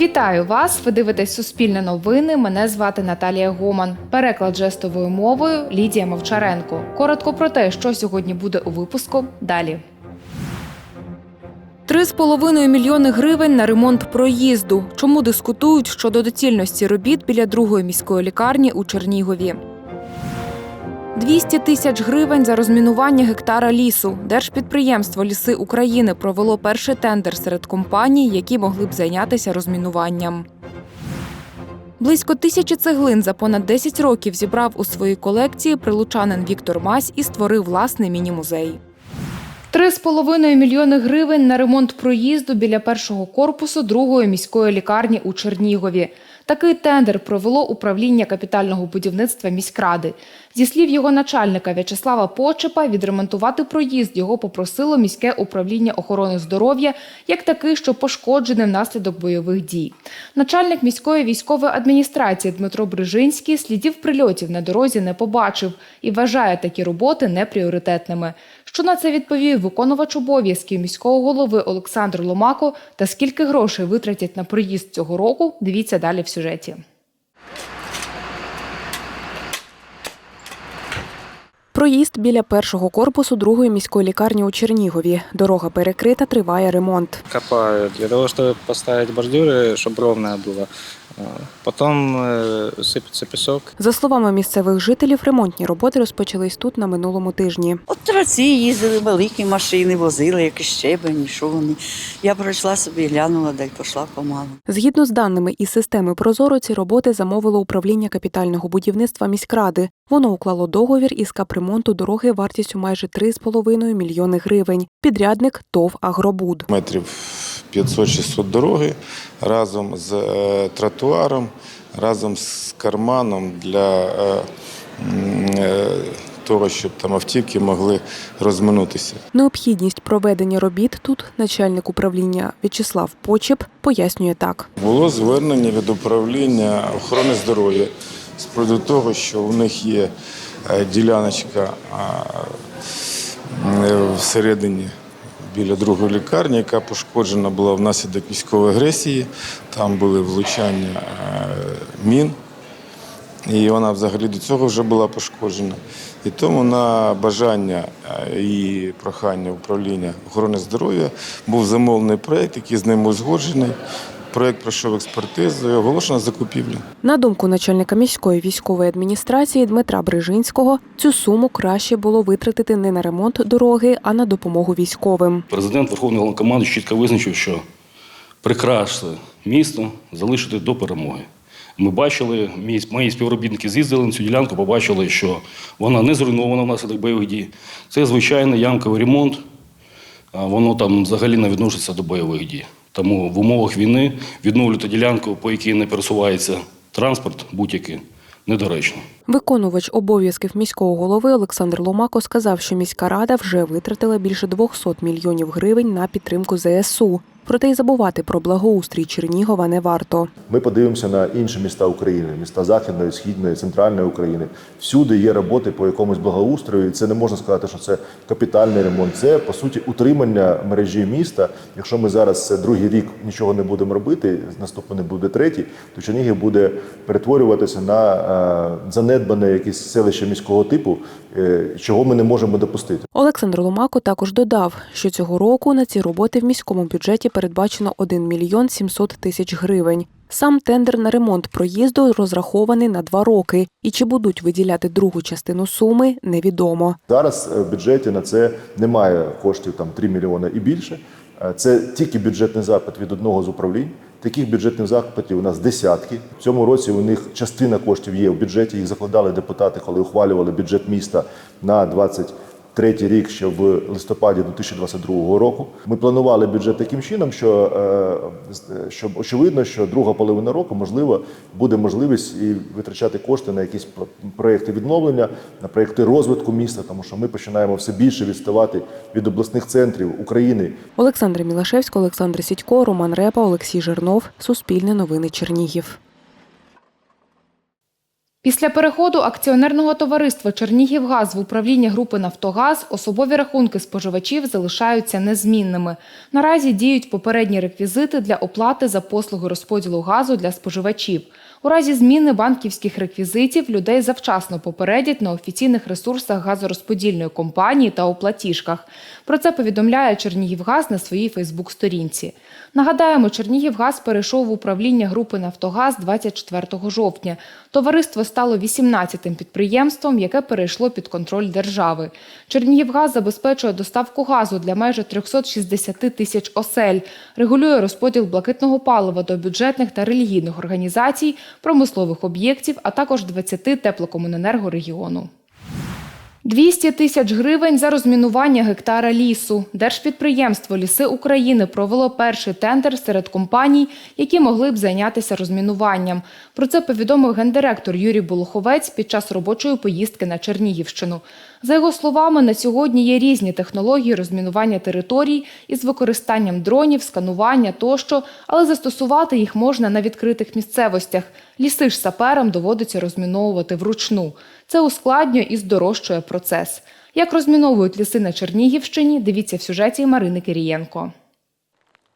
Вітаю вас! Ви дивитесь Суспільне новини. Мене звати Наталія Гоман. Переклад жестовою мовою Лідія Мовчаренко. Коротко про те, що сьогодні буде у випуску. Далі. Три з половиною мільйони гривень на ремонт проїзду. Чому дискутують щодо доцільності робіт біля другої міської лікарні у Чернігові? 200 тисяч гривень за розмінування гектара лісу. Держпідприємство Ліси України провело перший тендер серед компаній, які могли б зайнятися розмінуванням. Близько тисячі цеглин за понад 10 років зібрав у своїй колекції прилучанин Віктор Мась і створив власний міні-музей. Три з половиною мільйони гривень на ремонт проїзду біля першого корпусу другої міської лікарні у Чернігові. Такий тендер провело управління капітального будівництва міськради. Зі слів його начальника В'ячеслава Почепа, відремонтувати проїзд його попросило міське управління охорони здоров'я як такий, що пошкоджений внаслідок бойових дій. Начальник міської військової адміністрації Дмитро Брижинський слідів прильотів на дорозі не побачив і вважає такі роботи непріоритетними. Що на це відповів виконувач обов'язків міського голови Олександр Ломако та скільки грошей витратять на проїзд цього року, дивіться далі в сюжеті. Проїзд біля першого корпусу другої міської лікарні у Чернігові. Дорога перекрита, триває ремонт. копают для того, чтобы поставить бордюры, чтобы ровное было. А, Потом э, сыпется песок. За словами місцевих жителів, ремонтні роботи розпочались тут на минулому тижні. От траці їздили, великі машини, возили, якийсь щебень, що вони. Я пройшла собі, глянула, да й пішла помалу. Згідно з даними із системи Прозоро, ці роботи замовило управління капітального будівництва міськради. Воно уклало договір із капремонту дороги вартістю майже 3,5 мільйони гривень. Підрядник ТОВ Агробуд. метрів 500-600 дороги разом з е, тротуаром, разом з карманом для е, е, того, щоб там автівки могли розминутися. Необхідність проведення робіт тут начальник управління В'ячеслав Почеп пояснює так. Було звернення від управління охорони здоров'я з приводу того, що у них є діляночка всередині біля другої лікарні, яка пошкоджена була внаслідок військової агресії. Там були влучання е, мін. І вона взагалі до цього вже була пошкоджена. І тому на бажання е, і прохання управління охорони здоров'я був замовлений проєкт, який з ним узгоджений. Проєкт пройшов експертизу і оголошена закупівля. На думку начальника міської військової адміністрації Дмитра Брижинського, цю суму краще було витратити не на ремонт дороги, а на допомогу військовим. Президент Верховний Головнокомандуючий чітко визначив, що прикраси місто залишити до перемоги. Ми бачили, мій- мої співробітники з'їздили на цю ділянку, побачили, що вона не зруйнована внаслідок бойових дій. Це звичайний ямковий ремонт, воно там взагалі не відноситься до бойових дій. Тому в умовах війни відновлювати ділянку, по якій не пересувається транспорт, будь-який, недоречно. Виконувач обов'язків міського голови Олександр Ломако сказав, що міська рада вже витратила більше 200 мільйонів гривень на підтримку ЗСУ. Проте й забувати про благоустрій Чернігова не варто. Ми подивимося на інші міста України, міста Західної, Східної, Центральної України. Всюди є роботи по якомусь благоустрою. І це не можна сказати, що це капітальний ремонт. Це по суті утримання мережі міста. Якщо ми зараз це другий рік нічого не будемо робити, наступний не буде третій, то Чернігів буде перетворюватися на е, занедбане якесь селище міського типу, е, чого ми не можемо допустити. Олександр Ломако також додав, що цього року на ці роботи в міському бюджеті передбачено 1 мільйон 700 тисяч гривень. Сам тендер на ремонт проїзду розрахований на два роки, і чи будуть виділяти другу частину суми, невідомо. Зараз е, в бюджеті на це немає коштів там 3 мільйони і більше. Е, Це тільки бюджетний запит від одного з управлінь. Таких бюджетних запитів у нас десятки. В цьому році у них частина коштів є в бюджеті. Їх закладали депутати, коли ухвалювали бюджет міста на 23 рік, ще в листопаді 2022 року. Ми планували бюджет таким чином, що, е, з- що очевидно, що друга половина року можливо буде можливість і витрачати кошти на якісь про- проекти відновлення, на проекти розвитку міста, тому що ми починаємо все більше відставати від обласних центрів України. Олександр Мілашевський, Олександр Сідько, Роман Репа, Олексій Жернов. Суспільне новини Чернігів. Після переходу акціонерного товариства Чернігівгаз в управління групи Нафтогаз особові рахунки споживачів залишаються незмінними. Наразі діють попередні реквізити для оплати за послуги розподілу газу для споживачів. У разі зміни банківських реквізитів людей завчасно попередять на офіційних ресурсах газорозподільної компанії та у платіжках. Про це повідомляє Чернігівгаз на своїй Фейсбук-сторінці. Нагадаємо, Чернігівгаз перейшов в управління групи Нафтогаз 24 жовтня. Товариство стало 18-тим підприємством, яке перейшло під контроль держави. Чернігівгаз забезпечує доставку газу для майже 360 тисяч осель, регулює розподіл блакитного палива до бюджетних та релігійних організацій, промислових об'єктів, а також 20 теплокомуненерго регіону. 200 тисяч гривень за розмінування гектара лісу. Держпідприємство Ліси України провело перший тендер серед компаній, які могли б зайнятися розмінуванням. Про це повідомив гендиректор Юрій Болоховець під час робочої поїздки на Чернігівщину. За його словами, на сьогодні є різні технології розмінування територій із використанням дронів, сканування тощо, але застосувати їх можна на відкритих місцевостях. Ліси ж саперам доводиться розміновувати вручну. Це ускладнює і здорожчує процес. Як розміновують ліси на Чернігівщині, дивіться в сюжеті Марини Кирієнко.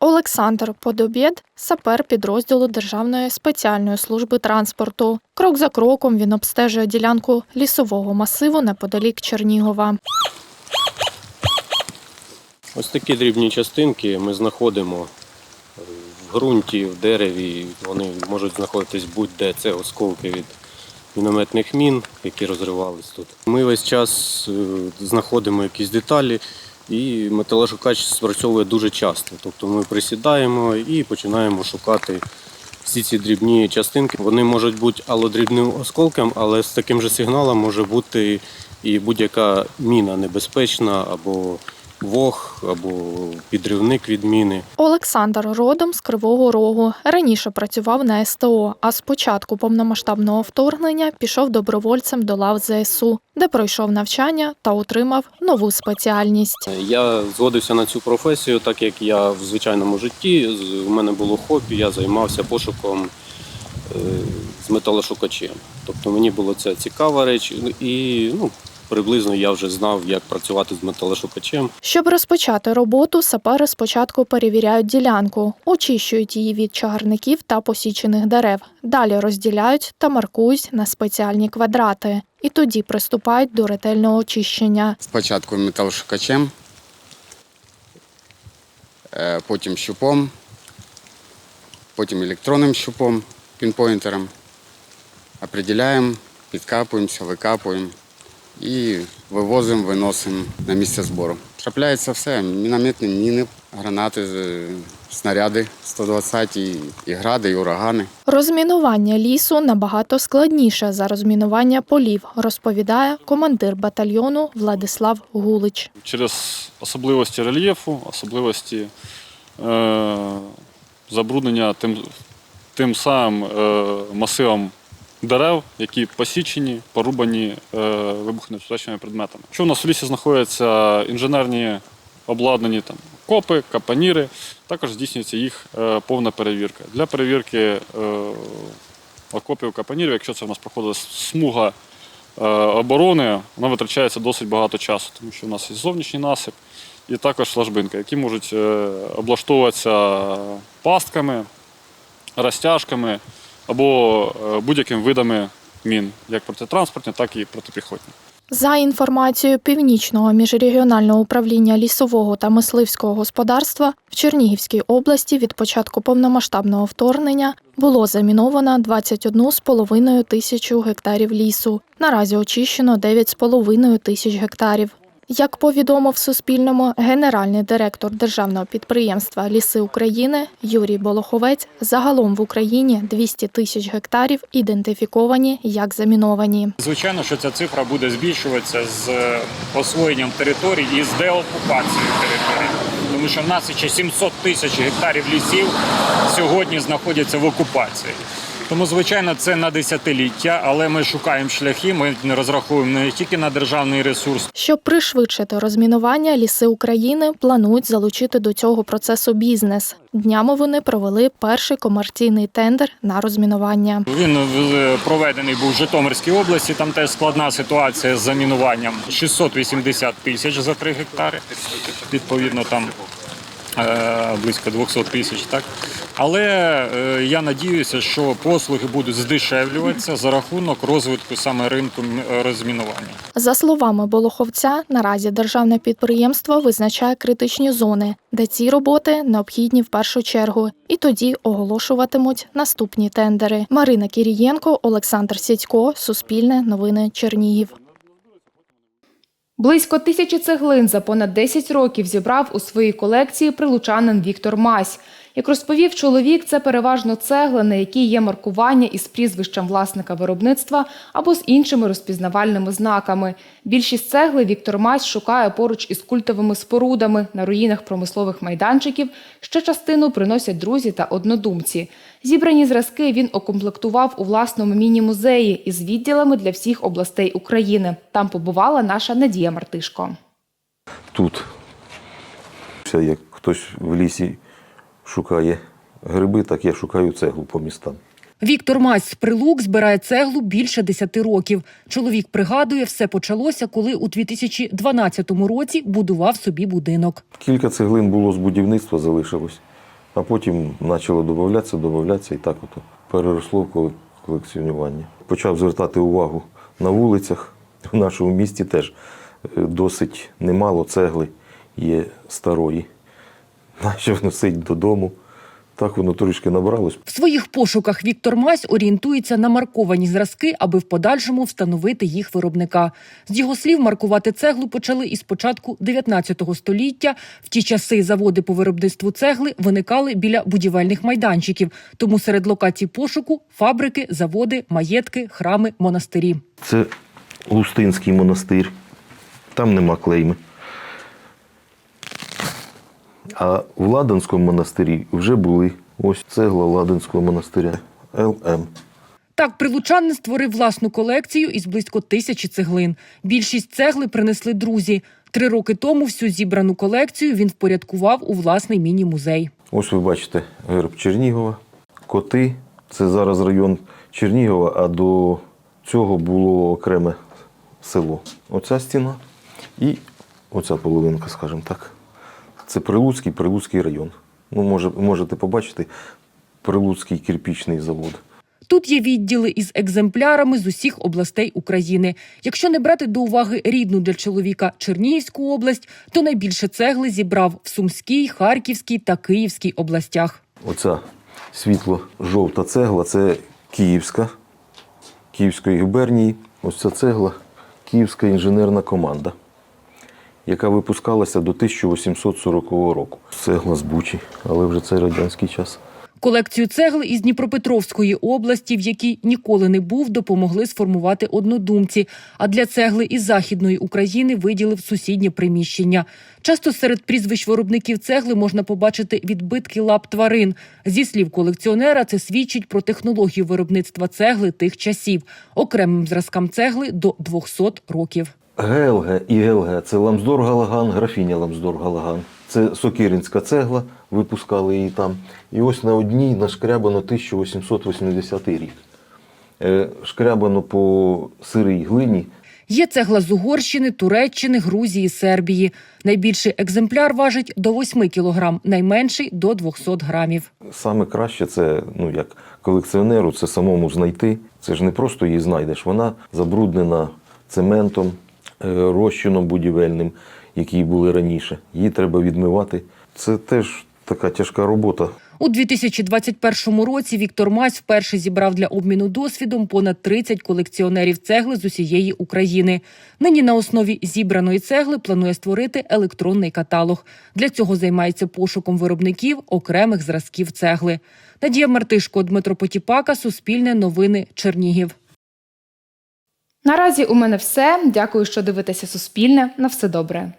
Олександр Подобєд – сапер підрозділу Державної спеціальної служби транспорту. Крок за кроком він обстежує ділянку лісового масиву неподалік Чернігова. Ось такі дрібні частинки ми знаходимо в ґрунті, в дереві. Вони можуть знаходитись будь-де. Це осколки від мінометних мін, які розривались тут. Ми весь час е, знаходимо якісь деталі, і металошукач спрацьовує дуже часто. Тобто ми присідаємо і починаємо шукати всі ці дрібні частинки. Вони можуть бути або дрібним осколком, але з таким же сигналом може бути і будь-яка міна небезпечна або вог, або підривник від міни. Олександр родом з Кривого Рогу. Раніше працював на СТО, а з початку повномасштабного вторгнення пішов добровольцем до лав ЗСУ, де пройшов навчання та отримав нову спеціальність. Я згодився на цю професію, так як я в звичайному житті. У мене було хобі, я займався пошуком е, з металошукачем. Тобто мені було це цікава реч, і ну, приблизно я вже знав, як працювати з металошукачем. Щоб розпочати роботу, сапери спочатку перевіряють ділянку, очищують її від чагарників та посічених дерев. Далі розділяють та маркують на спеціальні квадрати. І тоді приступають до ретельного очищення. Спочатку металошукачем, е, потім щупом, потім електронним щупом, пінпойнтером. Определяємо, підкапуємося, викапуємо і вивозимо, виносимо на місце збору. Трапляється все: мінометні міни, гранати, снаряди 120, і, і гради, і урагани. Розмінування лісу набагато складніше за розмінування полів, розповідає командир батальйону Владислав Гулич. через особливості рельєфу, особливості е, забруднення тим, тим самим е, масивом дерев, які посічені, порубані е, вибухонебезпечними предметами. Що у нас в лісі знаходяться інженерні обладнані там копи, капаніри, також здійснюється їх е, повна перевірка. Для перевірки е, окопів капанірів, якщо це в нас проходить смуга оборони, вона витрачається досить багато часу, тому що у нас є зовнішній насип і також ложбинка, які можуть облаштовуватися пастками, розтяжками або е, будь-якими видами мін, як протитранспортні, так і протипіхотні. За інформацією Північного міжрегіонального управління лісового та мисливського господарства в Чернігівській області від початку повномасштабного вторгнення було заміновано 21,5 тисячу гектарів лісу. Наразі очищено 9,5 тисяч гектарів. Як повідомив Суспільному генеральний директор державного підприємства Ліси України Юрій Болоховець, загалом в Україні 200 тисяч гектарів ідентифіковані як заміновані. Звичайно, що ця цифра буде збільшуватися з е, освоєнням територій і з деокупацією територій. Тому що в нас ще 700 тисяч гектарів лісів сьогодні знаходяться в окупації. Тому, звичайно, це на десятиліття, але ми шукаємо шляхи. Ми не розраховуємо не тільки на державний ресурс, Щоб пришвидшити розмінування, ліси України планують залучити до цього процесу бізнес. Днями вони провели перший комерційний тендер на розмінування. Він е, проведений був в Житомирській області. Там теж складна ситуація з замінуванням. 680 тисяч за 3 гектари. Відповідно, там близько 200 тисяч. Так але е, я надіюся, що послуги будуть здешевлюватися за рахунок розвитку саме ринку розмінування. За словами Болоховця, наразі державне підприємство визначає критичні зони, де ці роботи необхідні в першу чергу, і тоді оголошуватимуть наступні тендери. Марина Кірієнко, Олександр Сідько, Суспільне новини Чернігів. Близько тисячі цеглин за понад 10 років зібрав у своїй колекції прилучанин Віктор Мась. Як розповів чоловік, це переважно цегла, на якій є маркування із прізвищем власника виробництва або з іншими розпізнавальними знаками. Більшість цегли Віктор Мась шукає поруч із культовими спорудами на руїнах промислових майданчиків. Ще частину приносять друзі та однодумці. Зібрані зразки він окомплектував у власному міні-музеї із відділами для всіх областей України. Там побувала наша Надія Мартишко. тут. Як хтось в лісі шукає гриби, так я шукаю цеглу по містам. Віктор Мась з Прилук збирає цеглу більше 10 років. Чоловік пригадує, все почалося, коли у 2012 році будував собі будинок. Кілька цеглин було з будівництва залишилось, а потім почало додатися, додатися і так от переросло в коле- колекціонування. Почав звертати увагу на вулицях. В нашому місті теж е, досить немало цегли є старої. Почав носити додому. Так воно трішки набралось. В своїх пошуках Віктор Мась орієнтується на марковані зразки, аби в подальшому встановити їх виробника. З його слів, маркувати цеглу почали із початку 19 століття. В ті часи заводи по виробництву цегли виникали біля будівельних майданчиків. Тому серед локацій пошуку фабрики, заводи, маєтки, храми, монастирі. Це Лустинський монастир. Там нема клейми. А в Ладанському монастирі вже були ось цегла Ладанського монастиря ЛМ. Так, прилучанин створив власну колекцію із близько тисячі цеглин. Більшість цегли принесли друзі. Три роки тому всю зібрану колекцію він впорядкував у власний міні-музей. Ось ви бачите герб Чернігова, коти. Це зараз район Чернігова, а до цього було окреме село. Оця стіна і оця половинка, скажімо так. Це Прилуцький, Прилуцький район. Ну, може, можете побачити Прилуцький кирпічний завод. Тут є відділи із екземплярами з усіх областей України. Якщо не брати до уваги рідну для чоловіка Чернігівську область, то найбільше цегли зібрав в Сумській, Харківській та Київській областях. Оця світло-жовта цегла це Київська, Київської губернії. Ось ця цегла Київська інженерна команда, яка випускалася до 1840 року. Цегла з Бучі, але вже це радянський час. Колекцію цегли із Дніпропетровської області, в якій ніколи не був, допомогли сформувати однодумці. А для цегли із західної України виділив сусіднє приміщення. Часто серед прізвищ виробників цегли можна побачити відбитки лап тварин. Зі слів колекціонера, це свідчить про технологію виробництва цегли тих часів. Окремим зразкам цегли до 200 років. ГЛГ і ГЛГ це Ламсдор Галаган, графіня Ламсдор Галаган. Це Сокиринська цегла, випускали її там. І ось на одній нашкрябано 1880 рік. Е, Шкрябано по сирій глині Є цегла з Угорщини, Туреччини, Грузії, Сербії. Найбільший екземпляр важить до 8 кілограм, найменший до 200 грамів. Саме краще це, ну як колекціонеру, це самому знайти. Це ж не просто її знайдеш. Вона забруднена цементом, розчином будівельним, які були раніше. Її треба відмивати. Це теж така тяжка робота. У 2021 році Віктор Мась вперше зібрав для обміну досвідом понад 30 колекціонерів цегли з усієї України. Нині на основі зібраної цегли планує створити електронний каталог. Для цього займається пошуком виробників окремих зразків цегли. Надія Мартишко, Дмитро Потіпака, Суспільне новини, Чернігів. Наразі у мене все. Дякую, що дивитеся Суспільне. На все добре.